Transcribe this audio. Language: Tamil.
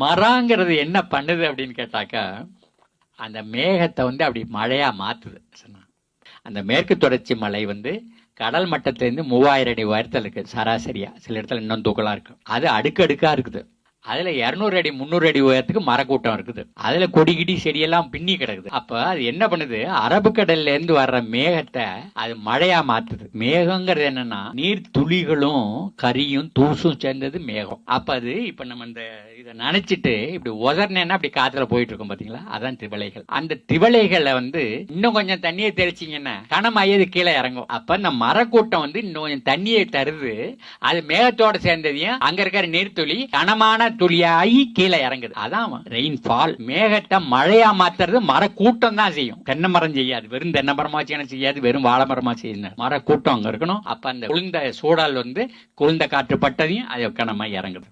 மரங்கிறது என்ன பண்ணுது அப்படின்னு கேட்டாக்கா அந்த மேகத்தை வந்து அப்படி மழையா மாத்துது. அந்த மேற்கு தொடர்ச்சி மலை வந்து கடல் மட்டத்திலேருந்து மூவாயிரம் அடி உயரத்தில் இருக்குது சராசரியாக சில இடத்துல இன்னும் தூக்கலாக இருக்கும் அது அடுக்கடுக்காக இருக்குது. அதுல இருநூறு அடி முந்நூறு அடி உயரத்துக்கு மரக்கூட்டம் இருக்குது. அதுல கொடி கிடி செடியெல்லாம் பின்னி கிடக்குது. அப்ப அது என்ன பண்ணுது? அரபு கடல்ல இருந்து வர்ற மேகத்தை அது மழையா மாத்துது. மேகங்கிறது என்னன்னா நீர் துளிகளும் கரியும் தூசும் சேர்ந்தது மேகம். அப்ப அது இப்ப நம்ம இந்த இதை நினைச்சிட்டு இப்படி உதர்னேன்னா அப்படி காத்துல போயிட்டு இருக்கும் பாத்தீங்களா? அதான் திவலைகள். அந்த திவளைகளை வந்து இன்னும் கொஞ்சம் தண்ணியை தெளிச்சிங்கன்னா கனமாயது கீழே இறங்கும். அப்ப இந்த மரக்கூட்டம் வந்து இன்னும் கொஞ்சம் தண்ணியை தருது. அது மேகத்தோட சேர்ந்ததையும் அங்க இருக்கிற நீர்த்துளி கனமான துளியாகி கீழே இறங்குது. அதான் ரெயின்ஃபால் மேகத்தை மழையா மாத்துறது மர கூட்டம் தான் செய்யும். தென்னை மரம் செய்யாது. வெறும் தென்னை மரமா செய்யணும் செய்யாது? வெறும் வாழை மரமா செய்யணும் மர கூட்டம் அங்க இருக்கணும். அப்ப அந்த குளிர்ந்த சூழல் வந்து குளிர்ந்த காற்று பட்டதையும் அதை கனமா இறங்குது.